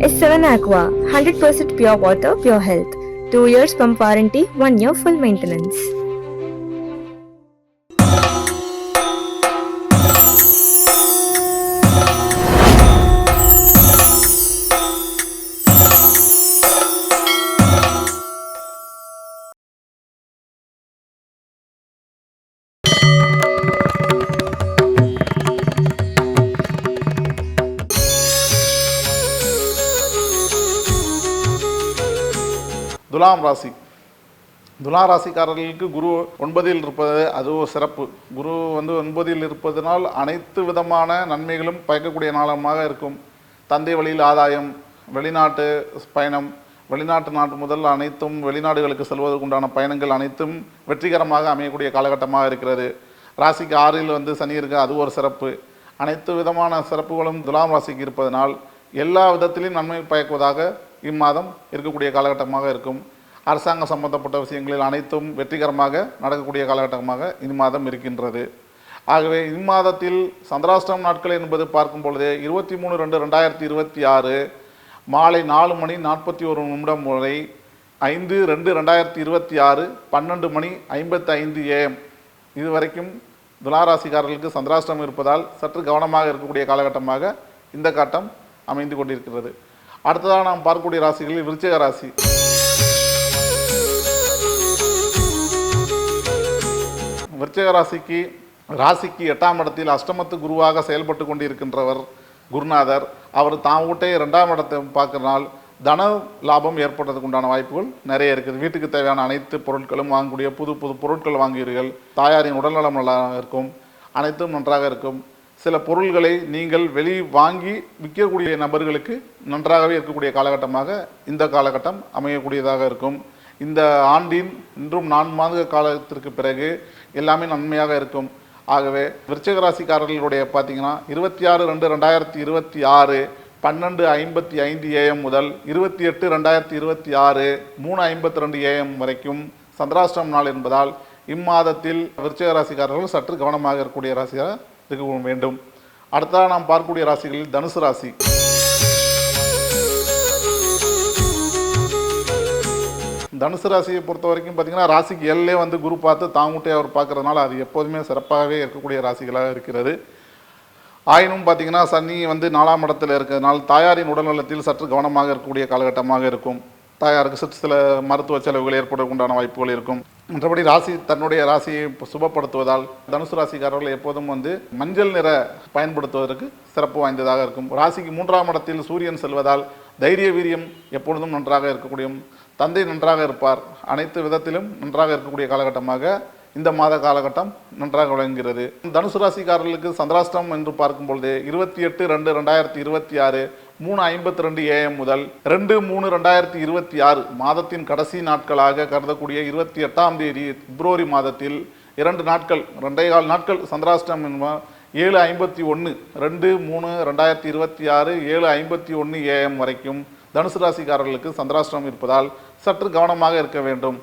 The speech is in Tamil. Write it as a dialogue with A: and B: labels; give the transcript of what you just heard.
A: is 7 Aqua, 100% pure water, pure health. 2 years pump warranty, 1 year full maintenance.
B: துலாம் ராசி. துலா ராசிக்காரர்களுக்கு குரு ஒன்பதில் இருப்பது அது ஒரு சிறப்பு. குரு வந்து ஒன்பதில் இருப்பதனால் அனைத்து விதமான நன்மைகளும் பயக்கக்கூடிய நாளமாக இருக்கும். தந்தை வழியில் ஆதாயம் வெளிநாட்டு பயணம் வெளிநாட்டு நாட்டு முதல் அனைத்தும் வெளிநாடுகளுக்கு செல்வதற்குண்டான பயணங்கள் அனைத்தும் வெற்றிகரமாக அமையக்கூடிய காலகட்டமாக இருக்கிறது. ராசிக்கு ஆறில் வந்து சனி இருக்கு அது ஒரு சிறப்பு. அனைத்து விதமான சிறப்புகளும் துலாம் ராசிக்கு இருப்பதனால் எல்லா விதத்திலையும் நன்மை பயக்குவதாக இம்மாதம் இருக்கக்கூடிய காலகட்டமாக இருக்கும். அரசாங்கம் சம்பந்தப்பட்ட விஷயங்களில் அனைத்தும் வெற்றிகரமாக நடக்கக்கூடிய காலகட்டமாக இம்மாதம் இருக்கின்றது. ஆகவே இம்மாதத்தில் சந்திராஷ்டிரம் நாட்கள் என்பது பார்க்கும் பொழுது இருபத்தி மூணு ரெண்டு ரெண்டாயிரத்தி இருபத்தி ஆறு மாலை நாலு மணி நாற்பத்தி ஒரு நிமிடம் வரை ஐந்து ரெண்டு ரெண்டாயிரத்தி இருபத்தி ஆறு பன்னெண்டு மணி ஐம்பத்தி ஐந்து ஏஎம் இதுவரைக்கும் துலாராசிக்காரர்களுக்கு சந்திராஷ்டமம் இருப்பதால் சற்று கவனமாக இருக்கக்கூடிய காலகட்டமாக இந்த காட்டம் அமைந்து கொண்டிருக்கிறது. அடுத்ததாக நாம் பார்க்கக்கூடிய ராசிகளில் விருச்சிக ராசி. விருச்சிக ராசிக்கு ராசிக்கு எட்டாம் இடத்தில் அஷ்டமத்து குருவாக செயல்பட்டு கொண்டிருக்கின்றவர் குருநாதர். அவர் தான் வீட்டே ரெண்டாம் இடத்தை பார்க்கறனால் தன லாபம் ஏற்படுறதுக்கு உண்டான வாய்ப்புகள் நிறைய இருக்குது. வீட்டுக்கு தேவையான அனைத்து பொருட்களும் வாங்கக்கூடிய புது புது பொருட்கள் வாங்குவீர்கள். தாயாரின் உடல்நலம் நல்லா இருக்கும். அனைத்தும் நன்றாக இருக்கும். சில பொருள்களை நீங்கள் வெளி வாங்கி விற்கக்கூடிய நபர்களுக்கு நன்றாகவே இருக்கக்கூடிய காலகட்டமாக இந்த காலகட்டம் அமையக்கூடியதாக இருக்கும். இந்த ஆண்டின் இன்றும் நான்கு மாத காலத்திற்கு பிறகு எல்லாமே நன்மையாக இருக்கும். ஆகவே விருச்சகராசிக்காரர்களுடைய பார்த்தீங்கன்னா இருபத்தி ஆறு ரெண்டு ரெண்டாயிரத்தி இருபத்தி ஆறு பன்னெண்டு ஐம்பத்தி ஐந்து ஏஎம் முதல் இருபத்தி எட்டு ரெண்டாயிரத்தி இருபத்தி ஆறு மூணு ஐம்பத்தி ரெண்டு ஏஎம் வரைக்கும் சந்திராஷ்டிரம் நாள் என்பதால் இம்மாதத்தில் விருச்சக ராசிக்காரர்கள் சற்று கவனமாக இருக்கக்கூடிய ராசியாக இருக்க வேண்டும் அடுத்ததாக நாம் பார்க்கக்கூடிய ராசிகளில் தனுசு ராசி. தனுசு ராசியை பொறுத்த வரைக்கும் பார்த்தீங்கன்னா ராசிக்கு எல்லே வந்து குரு பார்த்து தாங்குட்டே அவர் பார்க்கறதுனால அது எப்போதுமே சிறப்பாகவே இருக்கக்கூடிய ராசிகளாக இருக்கிறது. ஆயினும் பார்த்தீங்கன்னா சனி வந்து நாலாம் இடத்தில் இருக்கிறதுனால தாயாரின் உடல்நலத்தில் சற்று கவனமாக இருக்கக்கூடிய காலகட்டமாக இருக்கும். தாயாருக்கு சற்று சில மருத்துவ செலவுகள் ஏற்படவுண்டான வாய்ப்புகள் இருக்கும். மற்றபடி ராசி தன்னுடைய ராசியை சுபப்படுத்துவதால் தனுசு ராசிக்காரர்கள் எப்போதும் வந்து மஞ்சள் நிற பயன்படுத்துவதற்கு சிறப்பு வாய்ந்ததாக இருக்கும். ராசிக்கு மூன்றாம் இடத்தில் சூரியன் செல்வதால் தைரிய வீரியம் எப்பொழுதும் நன்றாக இருக்கக்கூடிய தந்தை நன்றாக இருப்பார். அனைத்து விதத்திலும் நன்றாக இருக்கக்கூடிய காலகட்டமாக இந்த மாத காலகட்டம் நன்றாக விளங்குகிறது. தனுசு ராசிக்காரர்களுக்கு சந்திராஷ்டம் என்று பார்க்கும் பொழுது இருபத்தி எட்டு ரெண்டு ரெண்டாயிரத்தி இருபத்தி ஆறு மூணு ஐம்பத்தி ரெண்டு ஏஎம் முதல் ரெண்டு மூணு ரெண்டாயிரத்தி இருபத்தி ஆறு மாதத்தின் கடைசி நாட்களாக கருதக்கூடிய இருபத்தி எட்டாம் தேதி பிப்ரவரி மாதத்தில் இரண்டு நாட்கள் ரெண்டே கால் நாட்கள் சந்திராஷ்டம் என்ப ஏழு ஐம்பத்தி ஒன்று ரெண்டு மூணு ரெண்டாயிரத்தி இருபத்தி ஆறு ஏழு ஐம்பத்தி ஒன்று ஏஎம் வரைக்கும் தனுசு ராசிக்காரர்களுக்கு சந்திராஷ்டிரம் இருப்பதால் சற்று கவனமாக இருக்க வேண்டும்.